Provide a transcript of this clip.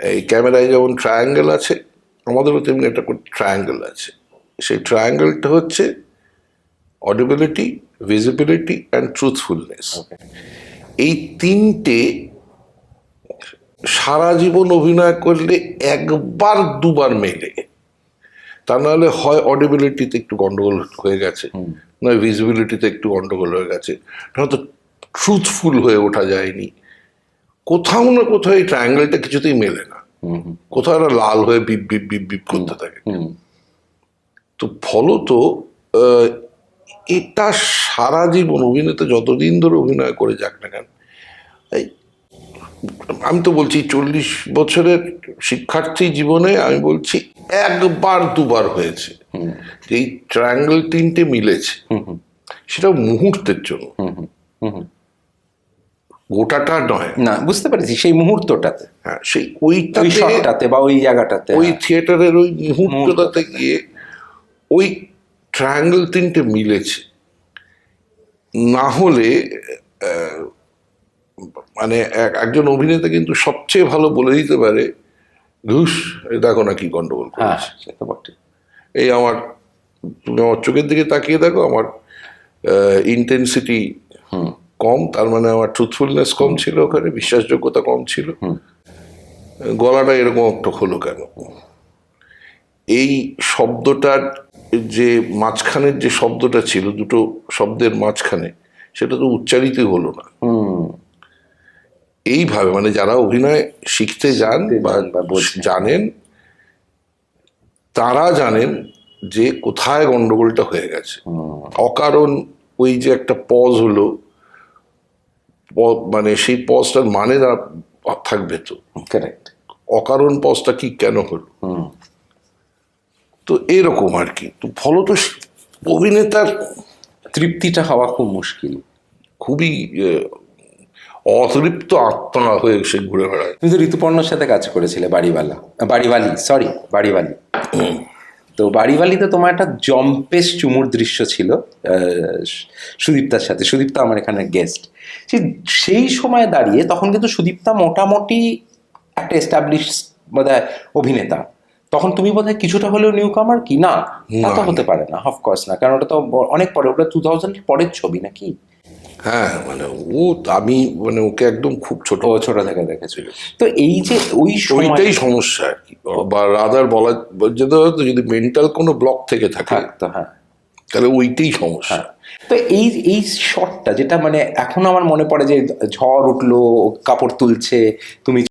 এই ক্যামেরায় যেমন ট্রায়াঙ্গেল আছে আমাদেরও তেমনি একটা ট্রায়াঙ্গেল আছে। সেই ট্রায়াঙ্গেলটা হচ্ছে অডিবিলিটি ভিজিবিলিটি অ্যান্ড ট্রুথফুলনেস এই তিনটে সারা জীবন অভিনয় করলে একবার দুবার মেলে। তা নাহলে হয় অডিবিলিটিতে একটু গন্ডগোল হয়ে গেছে নয় ভিজিবিলিটিতে একটু গন্ডগোল হয়ে গেছে। নয়তো ট্রুথফুল হয়ে ওঠা যায়নি। কোথাও না কোথাও এই ট্রায়াঙ্গেলটা কিছুতেই মেলে না। কোথাও একটা লাল হয়ে বিপ বিপ বিপ বিপ করতে থাকে। তো ফলত এটা সারা জীবন অভিনেতা যতদিন ধরে অভিনয় করে যাক না কেন এই আমি তো বলছি চল্লিশ বছরের শিক্ষার্থী জীবনে আমি বলছি একবার দুবার হয়েছে। এই ট্রায়াঙ্গেল তিনটে মিলেছে সেটা মুহূর্তের জন্য। গোটাটা নয়। না বুঝতে পেরেছি সেই মুহূর্তটাতে। হ্যাঁ সেই ওই শটটাতে বা ওই জায়গাটাতে ওই থিয়েটারের ওই মুহূর্তটাতে গিয়ে ওই ট্রায়াঙ্গেল তিনটে মিলেছে। না হলে মানে এক- একজন অভিনেতা কিন্তু সবচেয়ে ভালো বলে দিতে পারে ঘুষ দেখো না কি গন্ডগোল হ্যাঁ করেছে। এই আমার তুমি আমার চোখের দিকে তাকিয়ে দেখো আমার ইন্টেন্সিটি কম তার মানে আমার ট্রুথফুলনেস কম ছিল ওখানে বিশ্বাসযোগ্যতা কম ছিল। গলাটা এরকম একটা হলো কেন? এই শব্দটার যে মাঝখানের যে শব্দটা ছিল দুটো শব্দের মাঝখানে সেটা তো উচ্চারিত হলো না। এইভাবে মানে যারা অভিনয় শিখতে যান বা জানেন তারা জানেন যে কোথায় গন্ডগোলটা হয়ে গেছে। অকারণ ওই যে একটা পজ হলো মানে সেই পজটার মানে না থাকবে তো। কারেক্ট অকারণ পজটা কি কেন হলো? তো এরকম আর কি। তো ফলত অভিনেতার তৃপ্তিটা হওয়া খুব মুশকিল। খুবই অতৃপ্ত আত্মা হয়ে সে ঘুরে বেড়ায়। তুমি তো ঋতুপর্ণর সাথে কাজ করেছিলে বাড়িওয়ালা বাড়িওয়ালি সরি বাড়িওয়ালি। তো বাড়িওয়ালিতে তোমার একটা জম্পেশ চুমুর দৃশ্য ছিল সুদীপ্তার সাথে। সুদীপ্তা আমার এখানে গেস্ট সেই সময় দাঁড়িয়ে তখন কিন্তু সুদীপ্তা মোটামুটি একটা এস্টাবলিশ বোধ অভিনেতা। তখন তুমি বোধ কিছুটা হলেও নিউ কামার কি? না তা তো হতে পারে না অফকোর্স না। কারণ ওটা তো অনেক পরে ওটা টু থাউজেন্ড পরের ছবি নাকি? হ্যাঁ মানে ও আমি মানে ওকে একদম খুব ছোট ছোট থেকে দেখেছিল। তো এই যে ওই সময় ওইটাই সমস্যা আর কি। বা রাদার বলা যেতে হয়তো যদি মেন্টাল কোনো ব্লক থেকে থাকে হ্যাঁ। তাহলে ওইটাই সমস্যা। তো এই এই শটটা যেটা মানে এখন আমার মনে পড়ে যে ঝড় উঠল কাপড় তুলছে তুমি